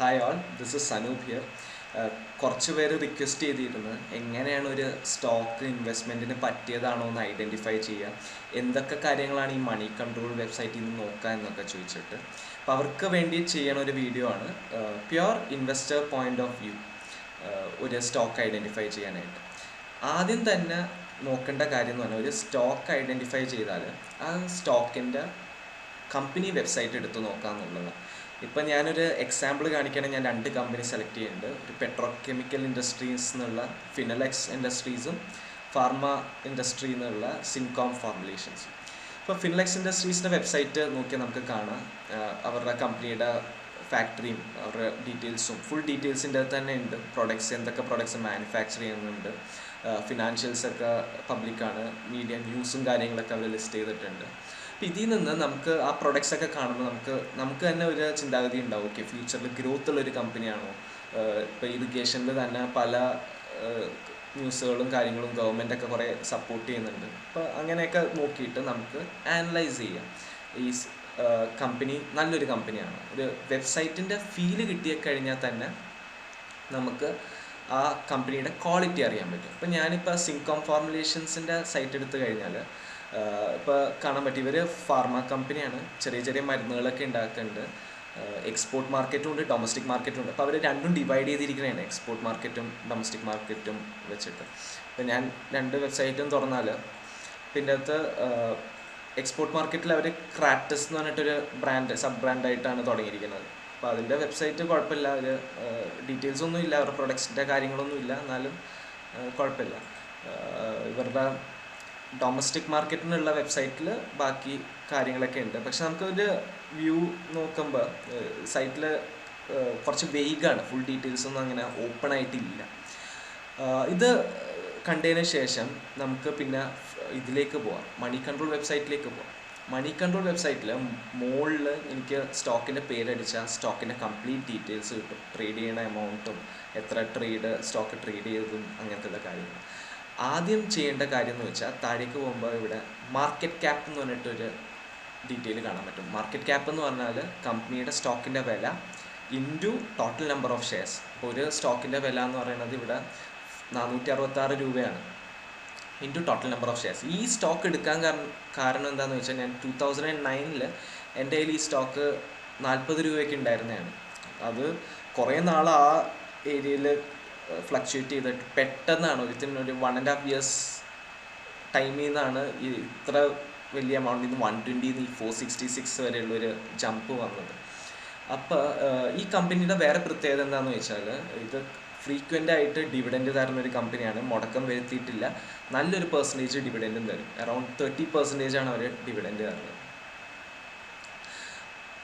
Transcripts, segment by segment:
Hi all this is Sanoop here കുറച്ച് പേര് request ചെയ്തിരുന്നത് എങ്ങനെയാണ് ഒരു സ്റ്റോക്ക് ഇൻവെസ്റ്റ്മെന്റിന് പറ്റിയതാണോ എന്ന് ഐഡന്റിഫൈ ചെയ്യുക എന്തൊക്കെ കാര്യങ്ങളാണ് ഈ മണി കൺട്രോൾ വെബ്സൈറ്റിൽ നിന്ന് നോക്കുക എന്നൊക്കെ ചോദിച്ചിട്ട്. അപ്പോൾ അവർക്ക് വേണ്ടി ചെയ്യണ ഒരു വീഡിയോ ആണ് pure investor point of view ഒരു സ്റ്റോക്ക് ഐഡന്റിഫൈ ചെയ്യാനായിട്ട്. ആദ്യം തന്നെ നോക്കേണ്ട കാര്യം എന്ന് പറഞ്ഞാൽ ഒരു സ്റ്റോക്ക് ഐഡന്റിഫൈ ചെയ്താൽ ആ സ്റ്റോക്കിന്റെ കമ്പനി വെബ്സൈറ്റ് എടുത്ത് നോക്കാമെന്നുള്ളതാണ് ഇപ്പം ഞാനൊരു എക്സാമ്പിൾ കാണിക്കുകയാണെങ്കിൽ ഞാൻ രണ്ട് കമ്പനി സെലക്ട് ചെയ്യുന്നുണ്ട്. ഒരു പെട്രോ കെമിക്കൽ ഇൻഡസ്ട്രീസ് എന്നുള്ള ഫിനലെക്സ് ഇൻഡസ്ട്രീസും ഫാർമ ഇൻഡസ്ട്രി എന്നുള്ള സിൻകോം ഫോർമുലേഷൻസ് ഇപ്പോൾ ഫിനലെക്സ് ഇൻഡസ്ട്രീസിന്റെ വെബ്സൈറ്റ് നോക്കിയാൽ നമുക്ക് കാണാം. അവരുടെ കമ്പനിയുടെ ഫാക്ടറിയും അവരുടെ ഡീറ്റെയിൽസും ഫുൾ ഡീറ്റെയിൽസിന്റെ തന്നെ ഉണ്ട്. പ്രൊഡക്ട്സ് എന്തൊക്കെ പ്രൊഡക്ട്സ് മാനുഫാക്ചർ ചെയ്യുന്നുണ്ട്. ഫിനാൻഷ്യൽസൊക്കെ പബ്ലിക്കാണ് മീഡിയ ന്യൂസും കാര്യങ്ങളൊക്കെ അവർ ലിസ്റ്റ് ചെയ്തിട്ടുണ്ട്. അപ്പം ഇതിൽ നിന്ന് നമുക്ക് ആ പ്രൊഡക്ട്സ് ഒക്കെ കാണുമ്പോൾ നമുക്ക് നമുക്ക് തന്നെ ഒരു ചിന്താഗതി ഉണ്ടാവും. ഓക്കെ ഫ്യൂച്ചറിൽ ഗ്രോത്ത് ഉള്ള ഒരു കമ്പനിയാണോ ഇപ്പോൾ ഇറിഗേഷനിൽ തന്നെ പല ന്യൂസുകളും കാര്യങ്ങളും ഗവൺമെന്റ് ഒക്കെ കുറേ സപ്പോർട്ട് ചെയ്യുന്നുണ്ട്. അപ്പോൾ അങ്ങനെയൊക്കെ നോക്കിയിട്ട് നമുക്ക് ആനലൈസ് ചെയ്യാം. ഈ കമ്പനി നല്ലൊരു കമ്പനിയാണ് ഒരു വെബ്സൈറ്റിന്റെ ഫീൽ കിട്ടിയ കഴിഞ്ഞാൽ തന്നെ നമുക്ക് ആ കമ്പനിയുടെ ക്വാളിറ്റി അറിയാൻ പറ്റും. അപ്പോൾ ഞാനിപ്പോൾ സിൻകോം ഫോർമുലേഷൻസിന്റെ സൈറ്റ് എടുത്തു കഴിഞ്ഞാൽ ഇപ്പോൾ കാണാൻ പറ്റും ഇവർ ഫാർമ കമ്പനിയാണ് ചെറിയ ചെറിയ മരുന്നുകളൊക്കെ ഉണ്ടാക്കുന്നുണ്ട്. എക്സ്പോർട്ട് മാർക്കറ്റും ഉണ്ട് ഡൊമസ്റ്റിക് മാർക്കറ്റും ഉണ്ട്. അപ്പോൾ അവർ രണ്ടും ഡിവൈഡ് ചെയ്തിരിക്കുന്നതാണ് എക്സ്പോർട്ട് മാർക്കറ്റും ഡൊമസ്റ്റിക് മാർക്കറ്റും വെച്ചിട്ട്. അപ്പോൾ ഞാൻ രണ്ട് വെബ്സൈറ്റും തുറന്നാൽ പിന്നെ അകത്ത് എക്സ്പോർട്ട് മാർക്കറ്റിൽ അവർ ക്രാറ്റസ് എന്ന് പറഞ്ഞിട്ടൊരു ബ്രാൻഡ് സബ് ബ്രാൻഡായിട്ടാണ് തുടങ്ങിയിരിക്കുന്നത്. അപ്പോൾ അതിന്റെ വെബ്സൈറ്റ് കുഴപ്പമില്ല. അവർ ഡീറ്റെയിൽസ് ഒന്നും ഇല്ല അവരുടെ പ്രൊഡക്ട്സിന്റെ കാര്യങ്ങളൊന്നും ഇല്ല എന്നാലും കുഴപ്പമില്ല. ഇവരുടെ ഡൊമസ്റ്റിക് മാർക്കറ്റിനുള്ള വെബ്സൈറ്റിൽ ബാക്കി കാര്യങ്ങളൊക്കെ ഉണ്ട്. പക്ഷെ നമുക്കൊരു വ്യൂ നോക്കുമ്പോൾ സൈറ്റിൽ കുറച്ച് വെയ്ഗാണ് ഫുൾ ഡീറ്റെയിൽസ് ഒന്നും അങ്ങനെ ഓപ്പൺ ആയിട്ടില്ല. ഇത് കണ്ടതിന് ശേഷം നമുക്ക് പിന്നെ ഇതിലേക്ക് പോവാം. മണി കൺട്രോൾ വെബ്സൈറ്റിലേക്ക് പോവാം. മണി കൺട്രോൾ വെബ്സൈറ്റിൽ മുകളിൽ എനിക്ക് സ്റ്റോക്കിന്റെ പേരടിച്ചാൽ സ്റ്റോക്കിന്റെ കംപ്ലീറ്റ് ഡീറ്റെയിൽസ് കിട്ടും. ട്രേഡ് ചെയ്യണ എമൗണ്ടും എത്ര ട്രേഡ് സ്റ്റോക്ക് ട്രേഡ് ചെയ്തതും അങ്ങനത്തെ കാര്യങ്ങൾ ആദ്യം ചെയ്യേണ്ട കാര്യം എന്ന് വെച്ചാൽ താഴേക്ക് പോകുമ്പോൾ ഇവിടെ മാർക്കറ്റ് ക്യാപ്പ് എന്ന് പറഞ്ഞിട്ടൊരു ഡീറ്റെയിൽ കാണാൻ പറ്റും. മാർക്കറ്റ് ക്യാപ്പ് എന്ന് പറഞ്ഞാൽ കമ്പനിയുടെ സ്റ്റോക്കിന്റെ വില into total number of shares ഒരു സ്റ്റോക്കിന്റെ വില എന്ന് പറയുന്നത് ഇവിടെ നാനൂറ്റി അറുപത്താറ് രൂപയാണ്. Into total number of shares ഈ സ്റ്റോക്ക് എടുക്കാൻ കാരണം എന്താണെന്ന് വെച്ചാൽ ഞാൻ ടൂ തൗസൻഡ് ആൻഡ് നയനിൽ എന്റെ കയ്യിൽ ഈ സ്റ്റോക്ക് നാൽപ്പത് രൂപയൊക്കെ ഉണ്ടായിരുന്നതാണ്. അത് കുറേ നാൾ ആ ഏരിയയിൽ ഫ്ലക്ച്വേറ്റ് ചെയ്തിട്ട് പെട്ടെന്നാണ്. ഒരുത്തിന് ഒരു വൺ ആൻഡ് ഹാഫ് ഇയേഴ്സ് ടൈമിൽ നിന്നാണ് ഈ ഇത്ര വലിയ എമൗണ്ടിൽ നിന്ന് വൺ ട്വന്റിയിൽ നിന്ന് ഫോർ സിക്സ്റ്റി സിക്സ് വരെയുള്ളൊരു ജമ്പ് വന്നത്. അപ്പോൾ ഈ കമ്പനിയുടെ വേറെ പ്രത്യേകത എന്താണെന്ന് വെച്ചാൽ ഇത് ഫ്രീക്വന്റ് ആയിട്ട് ഡിവിഡൻഡ് തരുന്ന ഒരു കമ്പനിയാണ് മുടക്കം വരുത്തിയിട്ടില്ല. നല്ലൊരു പെർസെന്റേജ് ഡിവിഡന്റും തരും. അറൗണ്ട് തേർട്ടി പെർസെന്റേജ് ആണ് അവർ ഡിവിഡൻഡ് തരുന്നത്.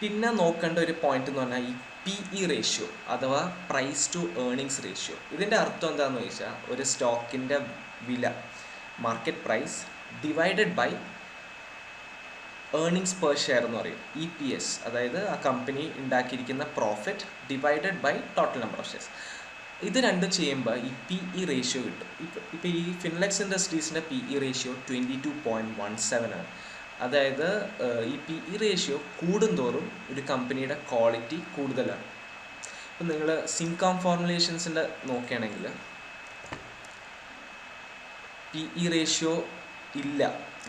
പിന്നെ നോക്കേണ്ട ഒരു പോയിന്റ് എന്ന് പറഞ്ഞാൽ ഈ പി ഇ റേഷ്യോ അഥവാ പ്രൈസ് ടു ഏർണിങ്സ് റേഷ്യോ ഇതിന്റെ അർത്ഥം എന്താണെന്ന് ചോദിച്ചാൽ ഒരു സ്റ്റോക്കിന്റെ വില market price divided by earnings per share എന്ന് പറയും. ഇ പി എസ് അതായത് ആ കമ്പനി ഉണ്ടാക്കിയിരിക്കുന്ന profit divided by total number of shares ഇത് രണ്ടും ചെയ്യുമ്പോൾ ഈ പി ഇ റേഷ്യോ കിട്ടും. ഇപ്പം ഈ Finlex ഇൻഡസ്ട്രീസിന്റെ P E ratio twenty two point one seven ആണ്. അതായത് ഈ പി ഇ റേഷ്യോ കൂടുന്തോറും ഒരു കമ്പനിയുടെ ക്വാളിറ്റി കൂടുതലാണ്. ഇപ്പം നിങ്ങൾ സിൻകോം ഫോർമുലേഷൻസിന്റെ നോക്കുകയാണെങ്കിൽ പി ഇ റേഷ്യോ ഇല്ല.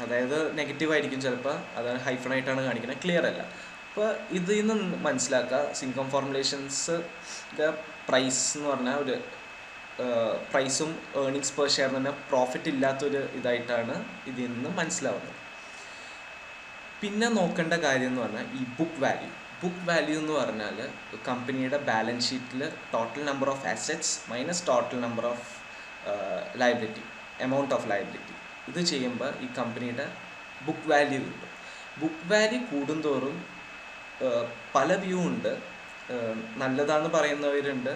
അതായത് നെഗറ്റീവ് ആയിരിക്കും ചിലപ്പോൾ അത് ഹൈഫണായിട്ടാണ് കാണിക്കുന്നത് ക്ലിയർ അല്ല. അപ്പോൾ ഇതിൽ നിന്ന് മനസ്സിലാക്കുക സിൻകോം ഫോർമുലേഷൻസ് പ്രൈസ് എന്ന് പറഞ്ഞാൽ ഒരു പ്രൈസും ഏർണിങ്സ് പെർ ഷെയർ തന്നെ പ്രോഫിറ്റ് ഇല്ലാത്തൊരു ഇതായിട്ടാണ് ഇതിൽ നിന്ന് മനസ്സിലാവുന്നത്. പിന്നെ നോക്കേണ്ട കാര്യം എന്ന് പറഞ്ഞാൽ ഈ ബുക്ക് വാല്യൂ ബുക്ക് വാല്യൂ എന്ന് പറഞ്ഞാൽ കമ്പനിയുടെ ബാലൻസ് ഷീറ്റിൽ total number of assets minus total number of liability amount of liability ഇത് ചെയ്യുമ്പോൾ ഈ കമ്പനിയുടെ ബുക്ക് വാല്യൂ കിട്ടും ബുക്ക് വാല്യൂ കൂടുന്തോറും പല വ്യൂ ഉണ്ട്. നല്ലതാണെന്ന് പറയുന്നവരുണ്ട്.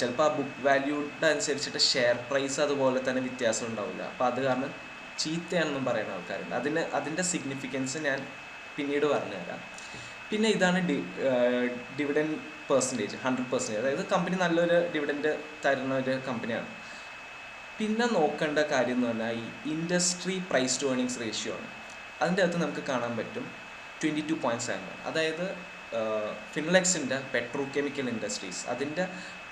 ചിലപ്പോൾ ആ ബുക്ക് വാല്യൂടെ അനുസരിച്ചിട്ട് ഷെയർ പ്രൈസ് അതുപോലെ തന്നെ വ്യത്യാസം ഉണ്ടാവില്ല. അപ്പോൾ അത് കാരണം ചീത്തയാണെന്നും പറയുന്ന ആൾക്കാരുണ്ട്. അതിന് അതിന്റെ സിഗ്നിഫിക്കൻസ് ഞാൻ പിന്നീട് പറഞ്ഞു തരാം പിന്നെ ഇതാണ് D dividend percentage hundred percentage അതായത് കമ്പനി നല്ലൊരു ഡിവിഡന്റ് തരുന്ന ഒരു കമ്പനിയാണ് പിന്നെ നോക്കേണ്ട കാര്യം എന്ന് പറഞ്ഞാൽ ഈ industry price to earnings ratio ആണ്. അതിന്റെ അകത്ത് നമുക്ക് കാണാൻ പറ്റും ട്വന്റി ടു പോയിന്റ് സെവൻ അതായത് ഫിൻലെക്സിന്റെ പെട്രോ കെമിക്കൽ ഇൻഡസ്ട്രീസ് അതിന്റെ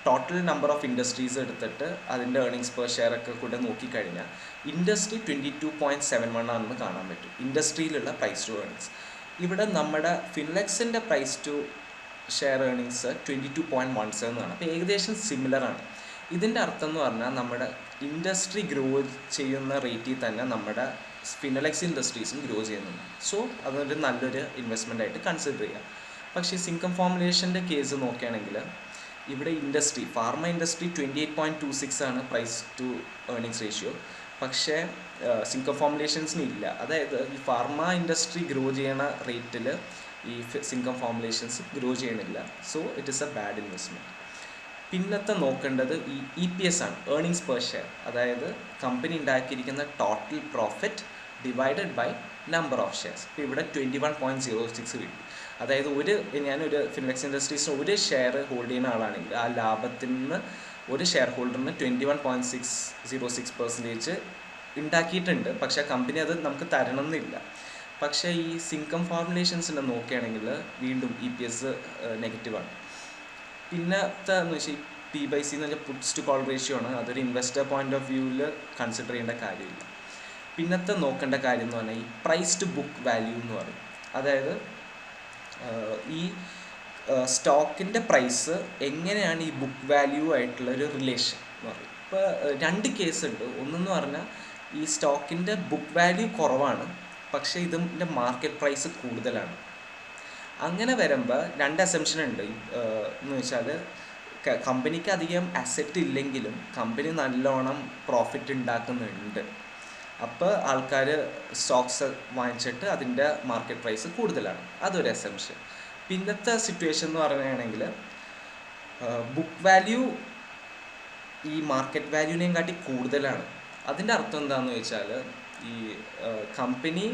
ടോട്ടൽ നമ്പർ ഓഫ് ഇൻഡസ്ട്രീസ് എടുത്തിട്ട് അതിന്റെ ഏർണിങ്സ് പെർ ഷെയർ ഒക്കെ കൂടെ നോക്കിക്കഴിഞ്ഞാൽ industry twenty two point seven one ആണെന്ന് കാണാൻ പറ്റും. ഇൻഡസ്ട്രിയിലുള്ള പ്രൈസ് ടു ഏർണിങ്സ് ഇവിടെ നമ്മുടെ ഫിൻലെക്സിന്റെ price to share earnings twenty two point one seven ആണ്. അപ്പോൾ ഏകദേശം സിമിലറാണ് ഇതിന്റെ അർത്ഥം എന്ന് പറഞ്ഞാൽ നമ്മുടെ ഇൻഡസ്ട്രി ഗ്രോ ചെയ്യുന്ന റേറ്റിൽ തന്നെ നമ്മുടെ ഫിനലെക്സ് ഇൻഡസ്ട്രീസും ഗ്രോ ചെയ്യുന്നുണ്ട്. സോ അതൊരു നല്ലൊരു ഇൻവെസ്റ്റ്മെന്റ് ആയിട്ട് കൺസിഡർ ചെയ്യാം. പക്ഷേ സിങ്കം ഫോർമുലേഷന്റെ കേസ് നോക്കുകയാണെങ്കിൽ ഇവിടെ industry pharma industry twenty eight point two six ആണ് പ്രൈസ് ടു ഏർണിങ്സ് റേഷ്യോ പക്ഷേ സിങ്കം ഫോർമുലേഷൻസിന് ഇല്ല. അതായത് ഈ ഫാർമ ഇൻഡസ്ട്രി ഗ്രോ ചെയ്യണ റേറ്റിൽ ഈ സിങ്കം ഫോർമുലേഷൻസ് ഗ്രോ ചെയ്യണില്ല. So it is a bad investment പിന്നത്തെ നോക്കേണ്ടത് ഈ ഇ പി എസ് ആണ് ഏർണിങ്സ് പെർ ഷെയർ അതായത് കമ്പനി ഉണ്ടാക്കിയിരിക്കുന്ന total profit divided by number of shares ഇപ്പോൾ ഇവിടെ twenty one point zero six കിട്ടി. അതായത് ഒരു ഞാനൊരു ഫിൻലെക്സ് ഇൻഡസ്ട്രീസിന് ഒരു ഷെയർ ഹോൾഡ് ചെയ്യുന്ന ആളാണെങ്കിൽ ആ ലാഭത്തിൽ നിന്ന് ഒരു share ഹോൾഡറിന് twenty one point six zero six percentage ഉണ്ടാക്കിയിട്ടുണ്ട്. പക്ഷേ കമ്പനി അത് നമുക്ക് തരണം എന്നില്ല പക്ഷേ ഈ സിങ്കം ഫോർമുലേഷൻസിനെ നോക്കുകയാണെങ്കിൽ വീണ്ടും ഇ പി എസ് നെഗറ്റീവാണ് പിന്നത്തെ എന്ന് വെച്ചാൽ പി ബൈ സി എന്ന് വെച്ചാൽ പുട്സ് ടു കോൾ റേഷ്യോ ആണ്. അതൊരു ഇൻവെസ്റ്റർ പോയിന്റ് ഓഫ് വ്യൂവിൽ കൺസിഡർ ചെയ്യേണ്ട കാര്യമില്ല. പിന്നത്തെ നോക്കേണ്ട കാര്യം എന്ന് പറഞ്ഞാൽ ഈ പ്രൈസ് ടു ബുക്ക് വാല്യൂ എന്ന് പറയും. അതായത് ഈ സ്റ്റോക്കിന്റെ പ്രൈസ് എങ്ങനെയാണ് ഈ ബുക്ക് വാല്യൂ ആയിട്ടുള്ള ഒരു റിലേഷൻ എന്ന് പറയും. ഇപ്പോൾ രണ്ട് കേസ് ഉണ്ട്. ഒന്നെന്ന് പറഞ്ഞാൽ ഈ സ്റ്റോക്കിന്റെ ബുക്ക് വാല്യൂ കുറവാണ് പക്ഷേ ഇതിന്റെ മാർക്കറ്റ് പ്രൈസ് കൂടുതലാണ്. അങ്ങനെ വരുമ്പോൾ രണ്ട് അസംഷൻ ഉണ്ട്. എന്ന് വെച്ചാൽ കമ്പനിക്ക് അധികം അസറ്റ് ഇല്ലെങ്കിലും കമ്പനി നല്ലോണം പ്രോഫിറ്റ് ഉണ്ടാക്കുന്നുണ്ട് അപ്പോൾ ആൾക്കാർ സ്റ്റോക്സ് വാങ്ങിച്ചിട്ട് അതിന്റെ മാർക്കറ്റ് പ്രൈസ് കൂടുതലാണ്. അതൊരു എസംഷൻ പിന്നത്തെ സിറ്റുവേഷൻ എന്ന് പറയുകയാണെങ്കിൽ ബുക്ക് വാല്യൂ ഈ മാർക്കറ്റ് വാല്യൂവിനെയും കാട്ടി കൂടുതലാണ്. അതിന്റെ അർത്ഥം എന്താണെന്ന് വെച്ചാൽ ഈ കമ്പനി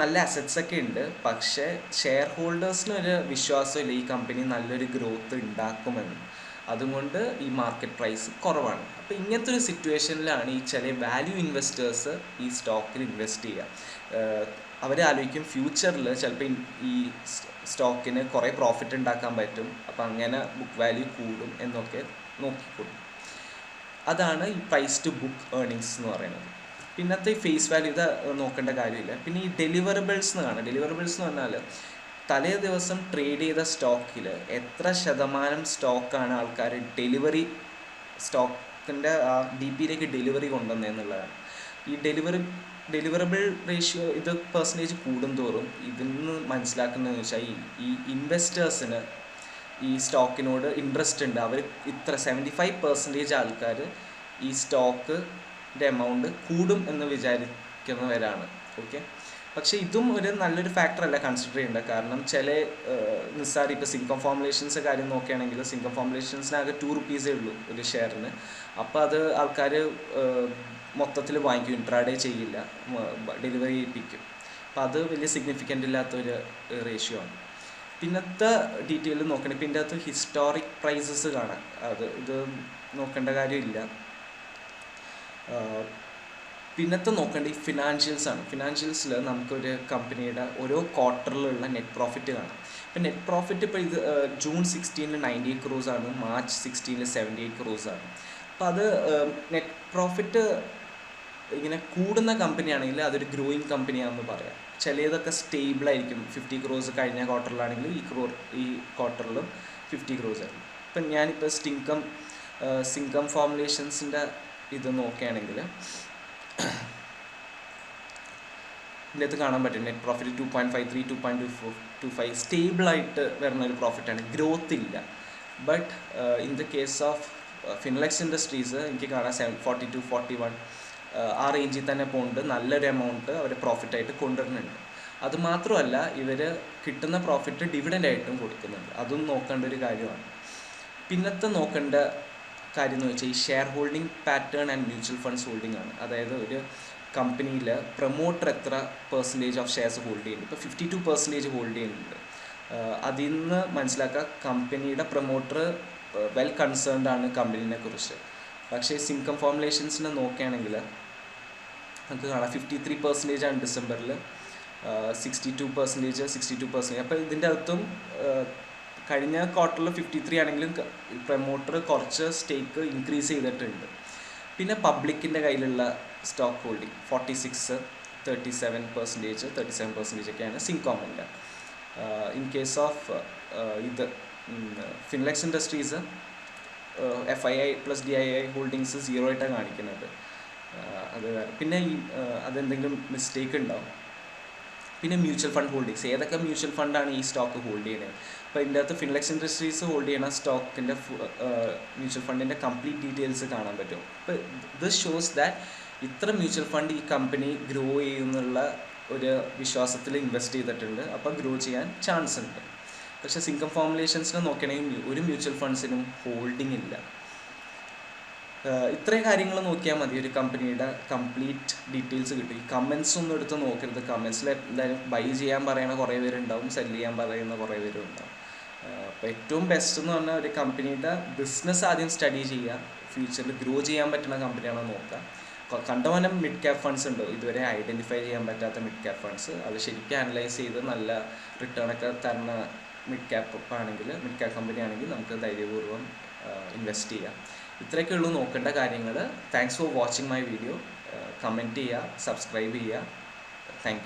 നല്ല അസറ്റ്സ് ഒക്കെ ഉണ്ട്. പക്ഷേ ഷെയർ ഹോൾഡേഴ്സിന് ഒരു വിശ്വാസമില്ല ഈ കമ്പനി നല്ലൊരു ഗ്രോത്ത് ഉണ്ടാക്കുമെന്ന് അതുകൊണ്ട് ഈ മാർക്കറ്റ് പ്രൈസ് കുറവാണ്. അപ്പോൾ ഇങ്ങനത്തെ ഒരു സിറ്റുവേഷനിലാണ് ഈ ചില വാല്യൂ ഇൻവെസ്റ്റേഴ്സ് ഈ സ്റ്റോക്കിൽ ഇൻവെസ്റ്റ് ചെയ്യുക അവർ ആലോചിക്കും ഫ്യൂച്ചറിൽ ചിലപ്പോൾ ഈ സ്റ്റോക്കിന് കുറേ പ്രോഫിറ്റ് ഉണ്ടാക്കാൻ പറ്റും. അപ്പോൾ അങ്ങനെ ബുക്ക് വാല്യൂ കൂടും എന്നൊക്കെ നോക്കിക്കൊടുക്കും അതാണ് ഈ പ്രൈസ് ടു ബുക്ക് ഏർണിങ്സ് എന്ന് പറയുന്നത്. പിന്നത്തെ ഫേസ് വാല്യൂ ഇത് നോക്കേണ്ട കാര്യമില്ല. പിന്നെ ഈ ഡെലിവറബിൾസ് എന്ന് കാണാം. ഡെലിവറബിൾസ് എന്ന് പറഞ്ഞാൽ തലേ ദിവസം ട്രേഡ് ചെയ്ത സ്റ്റോക്കിൽ എത്ര ശതമാനം സ്റ്റോക്കാണ് ആൾക്കാർ ഡെലിവറി സ്റ്റോക്കിന്റെ ഡി പിയിലേക്ക് ഡെലിവറി കൊണ്ടുവന്നതെന്നുള്ളതാണ് ഈ ഡെലിവറി ഡെലിവറബിൾ റേഷ്യോ ഇത് പെർസെന്റേജ് കൂടുന്തോറും ഇതിൽ നിന്ന് മനസ്സിലാക്കുന്നതെന്ന് വെച്ചാൽ ഈ ഈ ഇൻവെസ്റ്റേഴ്സിന് ഈ സ്റ്റോക്കിനോട് ഇൻട്രസ്റ്റ് ഉണ്ട്. അവർ ഇത്ര സെവന്റി ഫൈവ് പെർസെന്റേജ് ആൾക്കാർ ഈ സ്റ്റോക്കിന്റെ എമൗണ്ട് കൂടും എന്ന് വിചാരിക്കുന്നവരാണ്. ഓക്കെ പക്ഷേ ഇതും ഒരു നല്ലൊരു ഫാക്ടർ അല്ല കൺസിഡർ ചെയ്യേണ്ടത്. കാരണം ചില നിസ്സാർ ഇപ്പോൾ സിങ്കം ഫോർമുലേഷൻസ് കാര്യം നോക്കുകയാണെങ്കിൽ സിങ്കം ഫോർമുലേഷൻസിനാകെ ടു റുപ്പീസേ ഉള്ളൂ ഒരു ഷെയറിന്. അപ്പോൾ അത് ആൾക്കാർ മൊത്തത്തിൽ വാങ്ങിക്കും. ഇൻട്രാഡേ ചെയ്യില്ല. ഡെലിവറി ചെയ്യിപ്പിക്കും അപ്പോൾ അത് വലിയ സിഗ്നിഫിക്കന്റ് ഇല്ലാത്തൊരു റേഷ്യോ ആണ്. പിന്നത്തെ ഡീറ്റെയിൽ നോക്കണം. ഇപ്പം ഇതിന്റെ അകത്ത് ഹിസ്റ്റോറിക് പ്രൈസസ് കാണാം. അത് ഇത് നോക്കേണ്ട കാര്യമില്ല. പിന്നത്തെ നോക്കേണ്ട ഈ ഫിനാൻഷ്യൽസ് ആണ്. ഫിനാൻഷ്യൽസിൽ നമുക്കൊരു കമ്പനിയുടെ ഓരോ ക്വാർട്ടറിലുള്ള നെറ്റ് പ്രോഫിറ്റ് കാണാം. ഇപ്പം നെറ്റ് പ്രോഫിറ്റ് ഇപ്പോൾ ഇത് ജൂൺ സിക്സ്റ്റീനിൽ നയന്റി എയ്റ്റ് ക്രോസ് ആണ് മാർച്ച് സിക്സ്റ്റീനിൽ സെവന്റി എയ്റ്റ് ക്രോസ് ആണ്. അപ്പം അത് നെറ്റ് പ്രോഫിറ്റ് ഇങ്ങനെ കൂടുന്ന കമ്പനിയാണെങ്കിൽ അതൊരു ഗ്രോയിങ് കമ്പനിയാണെന്ന് പറയാം. ചിലതൊക്കെ സ്റ്റേബിൾ ആയിരിക്കും. ഫിഫ്റ്റി ക്രോസ് കഴിഞ്ഞ ക്വാർട്ടറിലാണെങ്കിൽ ഈ ക്രോ ഈ ക്വാർട്ടറിലും ഫിഫ്റ്റി ക്രോസ് ആയിരിക്കും. ഇപ്പം ഞാനിപ്പോൾ സ്റ്റിങ്കം സിങ്കം ഫോർമുലേഷൻസിന്റെ ഇത് നോക്കുകയാണെങ്കിൽ ഇതിനകത്ത് കാണാൻ പറ്റും. Net profit two point five three two point two four two five സ്റ്റേബിളായിട്ട് വരുന്ന ഒരു പ്രോഫിറ്റാണ് ഗ്രോത്ത് ഇല്ല. But in the case of Finlex industries എനിക്ക് കാണാം seven forty two forty one ആ റേഞ്ചിൽ തന്നെ പോകുന്നുണ്ട്. നല്ലൊരു എമൗണ്ട് അവർ പ്രോഫിറ്റായിട്ട് കൊണ്ടുവരുന്നുണ്ട്. അതുമാത്രമല്ല ഇവർ കിട്ടുന്ന പ്രോഫിറ്റ് ഡിവിഡന്റ് ആയിട്ടും കൊടുക്കുന്നുണ്ട്. അതും നോക്കേണ്ട ഒരു കാര്യമാണ്. പിന്നത്തെ നോക്കേണ്ട കാര്യം എന്ന് വെച്ചാൽ ഈ share holding pattern and mutual funds holding ആണ്. അതായത് ഒരു കമ്പനിയിൽ പ്രൊമോട്ടർ എത്ര പെർസെന്റേജ് ഓഫ് ഷെയർസ് ഹോൾഡ് ചെയ്യുന്നുണ്ട് ഇപ്പോൾ ഫിഫ്റ്റി ടു പെർസെന്റേജ് ഹോൾഡ് ചെയ്യുന്നുണ്ട് അതിൽ നിന്ന് മനസ്സിലാക്കുക കമ്പനിയുടെ പ്രൊമോട്ടർ വെൽ കൺസേൺഡ് ആണ് കമ്പനീനെ കുറിച്ച്. പക്ഷേ സിംകം ഫോർമുലേഷൻസിനെ നോക്കുകയാണെങ്കിൽ നമുക്ക് കാണാം ഫിഫ്റ്റി ത്രീ പെർസെന്റേജ് ആണ് ഡിസംബറിൽ sixty two percentage sixty two percentage അപ്പോൾ ഇതിന്റെ അകത്തും കഴിഞ്ഞ ക്വാർട്ടറിൽ ഫിഫ്റ്റി ത്രീ ആണെങ്കിലും പ്രൊമോട്ടർ കുറച്ച് സ്റ്റേക്ക് ഇൻക്രീസ് ചെയ്തിട്ടുണ്ട്. പിന്നെ പബ്ലിക്കിന്റെ കയ്യിലുള്ള stock holding forty six thirty seven percentage thirty seven percentage ഒക്കെയാണ് സിംകോമിന്റെ ഇൻ കേസ് ഓഫ് ഇത് Finlex industries F I I plus D I I holdings zero ആയിട്ടാണ് കാണിക്കുന്നത്. അത് പിന്നെ അതെന്തെങ്കിലും മിസ്റ്റേക്ക് ഉണ്ടാവും പിന്നെ മ്യൂച്വൽ ഫണ്ട് ഹോൾഡിങ്സ് ഏതൊക്കെ മ്യൂച്വൽ ഫണ്ടാണ് ഈ സ്റ്റോക്ക് ഹോൾഡ് ചെയ്യുന്നത് അപ്പോൾ ഇതിന്റെ അകത്ത് ഫിൻലെക്സ് ഇൻഡസ്ട്രീസ് ഹോൾഡ് ചെയ്യുന്ന സ്റ്റോക്കിന്റെ മ്യൂച്വൽ ഫണ്ടിന്റെ കംപ്ലീറ്റ് ഡീറ്റെയിൽസ് കാണാൻ പറ്റും. അപ്പോൾ ദിസ് ഷോസ് ദാറ്റ് ഇത്ര മ്യൂച്വൽ ഫണ്ട് ഈ കമ്പനി ഗ്രോ ചെയ്യുന്നുള്ള ഒരു വിശ്വാസത്തിൽ ഇൻവെസ്റ്റ് ചെയ്തിട്ടുണ്ട്. അപ്പോൾ ഗ്രോ ചെയ്യാൻ ചാൻസ് ഉണ്ട്. പക്ഷേ സിംഗം ഫോർമുലേഷൻസിനെ നോക്കുകയാണെങ്കിൽ ഒരു മ്യൂച്വൽ ഫണ്ട്സിനും ഹോൾഡിംഗ് ഇല്ല. ഇത്രയും കാര്യങ്ങൾ നോക്കിയാൽ മതി. ഒരു കമ്പനിയുടെ കംപ്ലീറ്റ് ഡീറ്റെയിൽസ് കിട്ടും. ഈ കമൻസ് ഒന്നും എടുത്ത് നോക്കരുത്. കമൻസിൽ എന്തായാലും ബൈ ചെയ്യാൻ പറയുന്ന കുറേ പേരുണ്ടാവും. സെൽ ചെയ്യാൻ പറയുന്ന കുറേ പേരും ഉണ്ടാവും അപ്പോൾ ഏറ്റവും ബെസ്റ്റ് എന്ന് പറഞ്ഞാൽ ഒരു കമ്പനിയുടെ ബിസിനസ് ആദ്യം സ്റ്റഡി ചെയ്യുക. ഫ്യൂച്ചറിൽ ഗ്രോ ചെയ്യാൻ പറ്റുന്ന കമ്പനിയാണോ നോക്കുക. കണ്ടവനം മിഡ് ക്യാപ് ഫണ്ട്സ് ഉണ്ട്. ഇതുവരെ ഐഡന്റിഫൈ ചെയ്യാൻ പറ്റാത്ത മിഡ് ക്യാപ് ഫണ്ട്സ് അത് ശരിക്കും അനലൈസ് ചെയ്ത് നല്ല റിട്ടേൺ ഒക്കെ തരുന്ന മിഡ് ക്യാപ്പ് ആണെങ്കിൽ മിഡ് ക്യാപ് കമ്പനി ആണെങ്കിൽ നമുക്ക് ധൈര്യപൂർവം ഇൻവെസ്റ്റ് ചെയ്യാം. ഇത്രയൊക്കെ ഉള്ളൂ നോക്കേണ്ട കാര്യങ്ങൾ. Thanks for watching my video comment ചെയ്യുക സബ്സ്ക്രൈബ് ചെയ്യുക. താങ്ക്